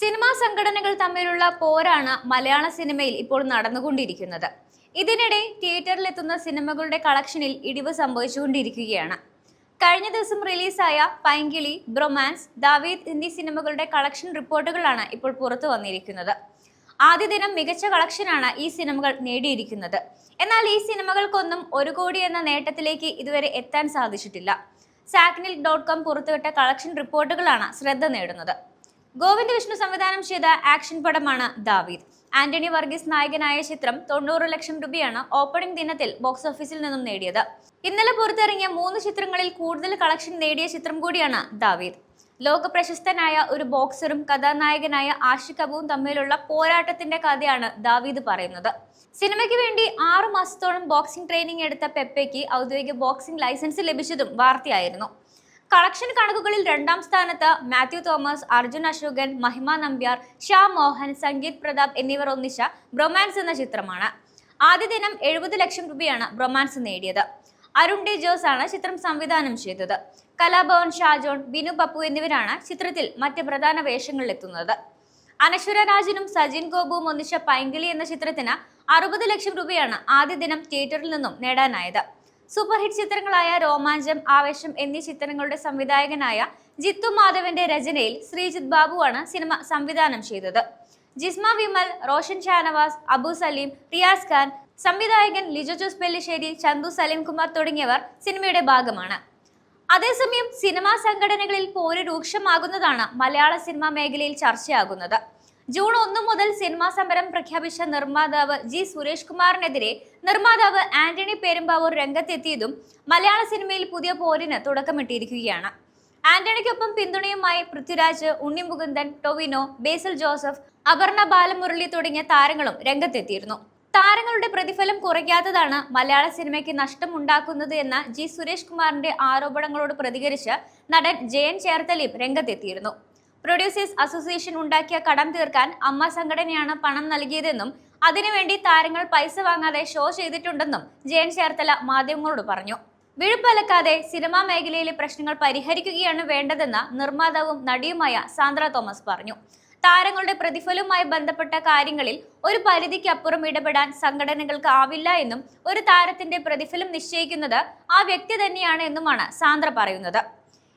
Cinema സംഘടനകൾ തമ്മിലുള്ള പോരാണ് മലയാള സിനിമയിൽ ഇപ്പോൾ നടന്നുകൊണ്ടിരിക്കുന്നത്. ഇതിനിടെ തിയേറ്ററിലെത്തുന്ന സിനിമകളുടെ കളക്ഷനിൽ ഇടിവ് സംഭവിച്ചുകൊണ്ടിരിക്കുകയാണ്. കഴിഞ്ഞ ദിവസം റിലീസായ പൈങ്കിളി ബ്രൊമാൻസ് ദാവീദ് എന്നീ സിനിമകളുടെ കളക്ഷൻ റിപ്പോർട്ടുകളാണ് ഇപ്പോൾ പുറത്തു വന്നിരിക്കുന്നത്. ആദ്യ ദിനം മികച്ച കളക്ഷനാണ് ഈ സിനിമകൾ നേടിയിരിക്കുന്നത്. എന്നാൽ ഈ സിനിമകൾക്കൊന്നും ഒരു കോടി എന്ന നേട്ടത്തിലേക്ക് ഇതുവരെ എത്താൻ സാധിച്ചിട്ടില്ല. സാക്നിൽ ഡോട്ട് കോം പുറത്തുവിട്ട കളക്ഷൻ റിപ്പോർട്ടുകളാണ് ശ്രദ്ധ നേടുന്നത്. ഗോവിന്ദ് വിഷ്ണു സംവിധാനം ചെയ്ത ആക്ഷൻ പടമാണ് ദാവീദ്. ആന്റണി വർഗീസ് നായകനായ ചിത്രം തൊണ്ണൂറ് ലക്ഷം രൂപയാണ് ഓപ്പണിംഗ് ദിനത്തിൽ ബോക്സ് ഓഫീസിൽ നിന്നും നേടിയത്. ഇന്നലെ പുറത്തിറങ്ങിയ മൂന്ന് ചിത്രങ്ങളിൽ കൂടുതൽ കളക്ഷൻ നേടിയ ചിത്രം കൂടിയാണ് ദാവീദ്. ലോക പ്രശസ്തനായ ഒരു ബോക്സറും കഥാനായകനായ ആഷിഖ് അബുവും തമ്മിലുള്ള പോരാട്ടത്തിന്റെ കഥയാണ് ദാവീദ് പറയുന്നത്. സിനിമയ്ക്ക് വേണ്ടി ആറു മാസത്തോളം ബോക്സിംഗ് ട്രെയിനിങ് എടുത്ത പെപ്പയ്ക്ക് ഔദ്യോഗിക ബോക്സിംഗ് ലൈസൻസ് ലഭിച്ചതും വാർത്തയായിരുന്നു. കളക്ഷൻ കണക്കുകളിൽ രണ്ടാം സ്ഥാനത്ത് മാത്യു തോമസ് അർജുൻ അശോകൻ മഹിമ നമ്പ്യാർ ഷാ മോഹൻ സംഗീത് പ്രതാപ് എന്നിവർ ഒന്നിച്ച ബ്രൊമാൻസ് എന്ന ചിത്രമാണ്. ആദ്യ ദിനം എഴുപത് ലക്ഷം രൂപയാണ് ബ്രൊമാൻസ് നേടിയത്. അരുൺ ഡി ജോസ് ആണ് ചിത്രം സംവിധാനം ചെയ്തത്. കലാഭവൻ ഷാജോൺ ബിനു പപ്പു എന്നിവരാണ് ചിത്രത്തിൽ മറ്റ് പ്രധാന വേഷങ്ങളിലെത്തുന്നത് അനശ്വര രാജനും സജിൻ ഗോപുവും ഒന്നിച്ച പൈങ്കിളി എന്ന ചിത്രത്തിന് അറുപത് ലക്ഷം രൂപയാണ് ആദ്യ ദിനം തിയേറ്ററിൽ നിന്നും നേടാനായത്. സൂപ്പർ ഹിറ്റ് ചിത്രങ്ങളായ രോമാഞ്ചം ആവേശം എന്നീ ചിത്രങ്ങളുടെ സംവിധായകനായ ജിത്തു മാധവന്റെ രചനയിൽ ശ്രീജിത് ബാബുവാണ് സിനിമ സംവിധാനം ചെയ്തത്. ജിസ്മ വിമൽ റോഷൻ ഷാനവാസ് അബു സലീം റിയാസ് ഖാൻ സംവിധായകൻ ലിജോ ജോസ് പെല്ലിശ്ശേരി ചന്തു സലീം കുമാർ തുടങ്ങിയവർ സിനിമയുടെ ഭാഗമാണ്. അതേസമയം സിനിമാ സംഘടനകളിൽ പോര് രൂക്ഷമാകുന്നതാണ് മലയാള സിനിമാ മേഖലയിൽ ചർച്ചയാകുന്നത്. ജൂൺ ഒന്ന് മുതൽ സിനിമാ സമരം പ്രഖ്യാപിച്ച നിർമ്മാതാവ് ജി സുരേഷ് കുമാറിനെതിരെ നിർമ്മാതാവ് ആന്റണി പേരുമ്പാവൂർ രംഗത്തെത്തിയതും മലയാള സിനിമയിൽ പുതിയ പോരിന് തുടക്കമിട്ടിരിക്കുകയാണ്. ആന്റണിക്കൊപ്പം പിന്തുണയുമായി പൃഥ്വിരാജ് ഉണ്ണി മുകുന്ദൻ ടൊവിനോ ബേസിൽ ജോസഫ് അപർണ ബാലമുരളി തുടങ്ങിയ താരങ്ങളും രംഗത്തെത്തിയിരുന്നു. താരങ്ങളുടെ പ്രതിഫലം കുറയ്ക്കാത്തതാണ് മലയാള സിനിമയ്ക്ക് നഷ്ടമുണ്ടാക്കുന്നത് എന്ന ജി സുരേഷ് കുമാറിന്റെ ആരോപണങ്ങളോട് പ്രതികരിച്ച് നടൻ ജയൻ ചേർത്തലയും രംഗത്തെത്തിയിരുന്നു. പ്രൊഡ്യൂസേഴ്സ് അസോസിയേഷൻ ഉണ്ടാക്കിയ കടം തീർക്കാൻ അമ്മ സംഘടനയാണ് പണം നൽകിയതെന്നും അതിനുവേണ്ടി താരങ്ങൾ പൈസ വാങ്ങാതെ ഷോ ചെയ്തിട്ടുണ്ടെന്നും ജയൻ ചേർത്തല മാധ്യമങ്ങളോട് പറഞ്ഞു. വിഴുപ്പലക്കാതെ സിനിമാ മേഖലയിലെ പ്രശ്നങ്ങൾ പരിഹരിക്കുകയാണ് വേണ്ടതെന്ന് നിർമ്മാതാവും നടിയുമായ സാന്ദ്ര തോമസ് പറഞ്ഞു. താരങ്ങളുടെ പ്രതിഫലവുമായി ബന്ധപ്പെട്ട കാര്യങ്ങളിൽ ഒരു പരിധിക്കപ്പുറം ഇടപെടാൻ സംഘടനകൾക്ക് ആവില്ല എന്നും ഒരു താരത്തിന്റെ പ്രതിഫലം നിശ്ചയിക്കുന്നത് ആ വ്യക്തി തന്നെയാണ് എന്നുമാണ് സാന്ദ്ര പറയുന്നത്.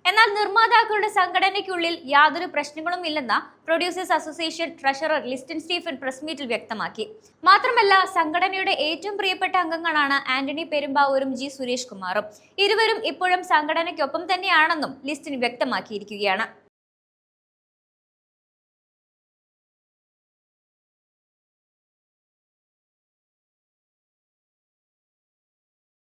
എന്നാൽ നിർമ്മാതാക്കളുടെ സംഘടനയ്ക്കുള്ളിൽ യാതൊരു പ്രശ്നങ്ങളും ഇല്ലെന്ന് producers association treasurer Listin Stephen press മീറ്റിൽ വ്യക്തമാക്കി. മാത്രമല്ല സംഘടനയുടെ ഏറ്റവും പ്രിയപ്പെട്ട അംഗങ്ങളാണ് ആന്റണി പെരുമ്പാവൂരും ജി സുരേഷ് കുമാറും. ഇരുവരും ഇപ്പോഴും സംഘടനയ്ക്കൊപ്പം തന്നെയാണെന്നും ലിസ്റ്റിൻ വ്യക്തമാക്കിയിരിക്കുകയാണ്.